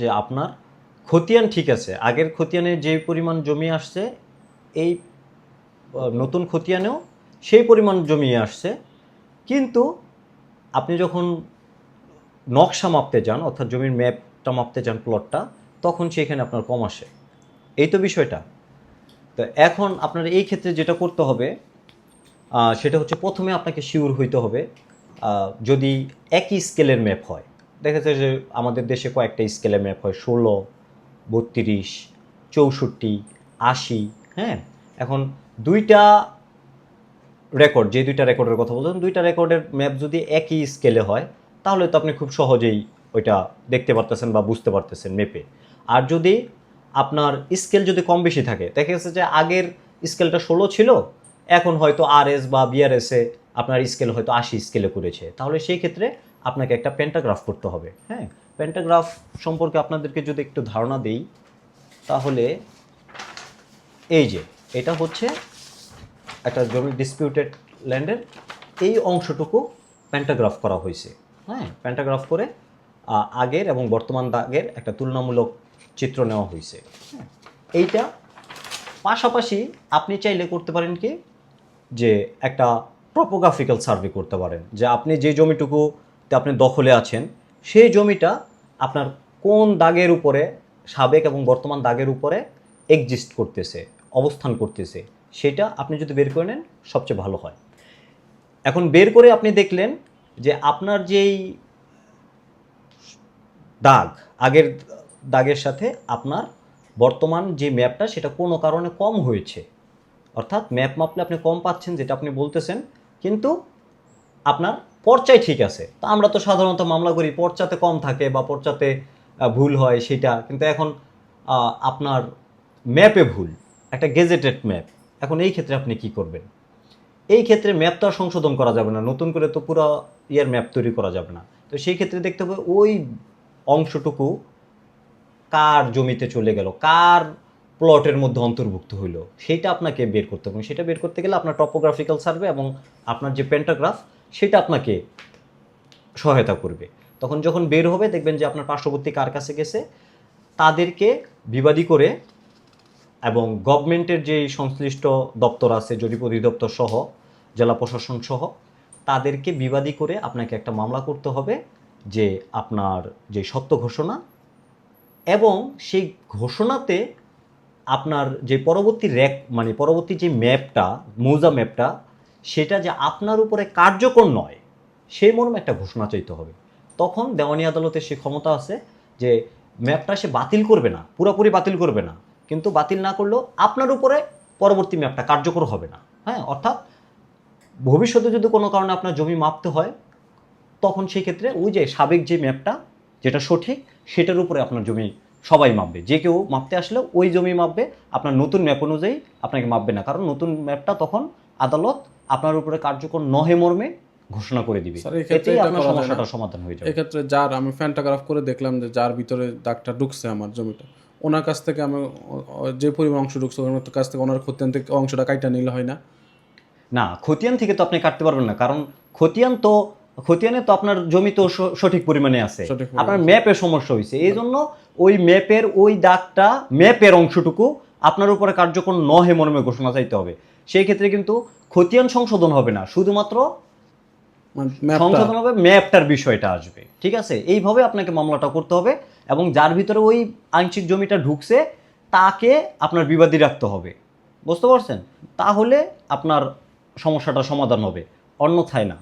যে আপনার খতিয়ান ঠিক আছে। আগের খতিয়ানে যে পরিমাণ জমি আসছে, এই নতুন খতিয়ানেও সেই পরিমাণ জমি আসছে। কিন্তু আপনি যখন নকশা মাপতে যান, অর্থাৎ জমির ম্যাপটা মাপতে যান প্লটটা তখন সেখানে আপনার কম আসে। এই তো বিষয়টা। তো এখন আপনার এই ক্ষেত্রে যেটা করতে হবে সেটা হচ্ছে প্রথমে আপনাকে শিওর হইতে হবে যদি একই স্কেলের ম্যাপ হয়। দেখা যায় যে আমাদের দেশে কয়েকটা স্কেলে ম্যাপ হয়, ষোলো, বত্রিশ, চৌষট্টি, আশি হ্যাঁ? এখন দুইটা রেকর্ড যে দুইটা রেকর্ডের কথা বলছেন, দুইটা রেকর্ডের ম্যাপ যদি একই স্কেলে হয়, তাহলে তো আপনি খুব সহজেই ওইটা দেখতে পারতেছেন বা বুঝতে পারতেছেন ম্যাপে আর যদি আপনার স্কেল যদি কম বেশি থাকে, দেখা গেছে যে আগের স্কেলটা ষোলো ছিল, এখন হয়তো আর এস বা বিআরএসে আপনার স্কেল হয়তো আশি স্কেলে করেছে। তাহলে সেই ক্ষেত্রে আপনাকে একটা পেন্টাগ্রাফ করতে হবে। হ্যাঁ। পেন্টাগ্রাফ সম্পর্কে আপনাদেরকে যদি একটু ধারণা দেই তাহলে এই যে এটা হচ্ছে একটা জমি ডিসপিউটেড ল্যান্ডের এই অংশটুকু প্যান্টাগ্রাফ করা হয়েছে। হ্যাঁ প্যান্টাগ্রাফ করে আগের এবং বর্তমান দাগের একটা তুলনামূলক চিত্র নেওয়া হয়েছে। হ্যাঁ এইটা পাশাপাশি আপনি চাইলে করতে পারেন কি যে একটা টপোগ্রাফিক্যাল সার্ভে করতে পারেন যে আপনি যে জমিটুকুতে আপনি দখলে আছেন, সেই জমিটা আপনার কোন দাগের উপরে সাবেক এবং বর্তমান দাগের উপরে এক্সিস্ট করতেছে, অবস্থান করতেছে, সেটা আপনি যদি বের করে নেন, সবচেয়ে ভালো হয়। এখন বের করে আপনি দেখলেন যে আপনার যেই দাগ, আগের দাগের সাথে আপনার বর্তমান যে ম্যাপটা, সেটা কোনো কারণে কম হয়েছে। অর্থাৎ ম্যাপ মাপলে আপনি কম পাচ্ছেন, যেটা আপনি বলতেছেন, কিন্তু আপনার পর্চায় ঠিক আছে। তা আমরা তো সাধারণত মামলা করি, পর্চাতে কম থাকে বা পর্চাতে ভুল হয় সেটা। কিন্তু এখন আপনার ম্যাপে ভুল, একটা গেজেটেড ম্যাপ। এখন এই ক্ষেত্রে আপনি কি করবেন? এই ক্ষেত্রে ম্যাপ তো সংশোধন করা যাবে না। নতুন করে তো পুরো ইয়ার ম্যাপ তৈরি করা যাবে না। তো সেই ক্ষেত্রে দেখতে হবে ওই অংশটুকু কার জমিতে চলে গেল, কার প্লটের মধ্যে অন্তর্ভুক্ত হইল সেটা আপনাকে বের করতে হবে। সেটা বের করতে গেলে আপনার টপোগ্রাফিক্যাল সার্ভে এবং আপনার যে পেন্টাগ্রাফ সেটা আপনাকে সহায়তা করবে। তখন যখন বের হবে দেখবেন যে আপনার পার্শ্ববর্তী কার কাছে গেছে, তাদেরকে বিবাদী করে এবং গভর্নমেন্টের যে সংশ্লিষ্ট দপ্তর আছে, জরিপ অধিদপ্তর সহ, জেলা প্রশাসন সহ, তাদেরকে বিবাদী করে আপনাকে একটা মামলা করতে হবে যে আপনার যে সত্য ঘোষণা এবং সেই ঘোষণাতে আপনার যে পরবর্তী র্যাক মানে পরবর্তী যে ম্যাপটা, মৌজা ম্যাপটা সেটা যে আপনার উপরে কার্যকর নয়, সেই মর্মে একটা ঘোষণা চাইতে হবে। তখন দেওয়ানি আদালতের সে ক্ষমতা আছে যে ম্যাপটা সে বাতিল করবে না, পুরোপুরি বাতিল করবে না। কিন্তু বাতিল না করলেও আপনার উপরে পরবর্তী ম্যাপটা কার্যকর হবে না। হ্যাঁ অর্থাৎ ভবিষ্যতে যদি কোনো কারণে আপনার জমি মাপতে হয়, তখন সেই ক্ষেত্রে ওই যে সাবেক যে ম্যাপটা, যেটা সঠিক, সেটার উপরে আপনার জমি সবাই মাপবে। যে কেউ মাপতে আসলে ওই জমি মাপবে, আপনার নতুন ম্যাপ অনুযায়ী আপনাকে মাপবে না। কারণ নতুন ম্যাপটা তখন আদালত আপনার উপরে কার্যকর নহে মর্মে ঘোষণা করে দিবে। এতেই আপনার। সমস্যাটা সমাধান হয়ে যাবে। এক্ষেত্রে যার আমি ফ্যান্টাগ্রাফ করে দেখলাম যে যার ভিতরে দাগটা ঢুকছে আমার জমিটা। ওনার কাছ থেকে আমি যে পরিমাণ অংশ ঢুকছে ওনার কাছ থেকে ওনার খতিয়ান থেকে অংশটা কাইটা নিলে হয় না? না খতিয়ান থেকে তো আপনি কাটতে পারবেন না কারণ খতিয়ান তো খতিয়ানে তো আপনার জমি তো সঠিক পরিমাণে আছে। আপনার ম্যাপের সমস্যা হয়েছে এই জন্য ওই ম্যাপের ওই দাগটা ম্যাপের অংশটুকু আপনার উপরে কার্যকর নহে মর্মে ঘোষণা চাইতে হবে। সেই ক্ষেত্রে কিন্তু খতিয়ান সংশোধন হবে না শুধুমাত্র মানে সংশোধন হবে ম্যাপটার বিষয়টা আসবে ঠিক আছে? এইভাবে আপনাকে মামলাটা করতে হবে এবং যার ভিতরে ওই আংশিক জমিটা ঢুকছে তাকে আপনার বিবাদী রাখতে হবে বুঝতে পারছেন? তাহলে আপনার সমস্যাটা সমাধান হবে অন্যথায় না।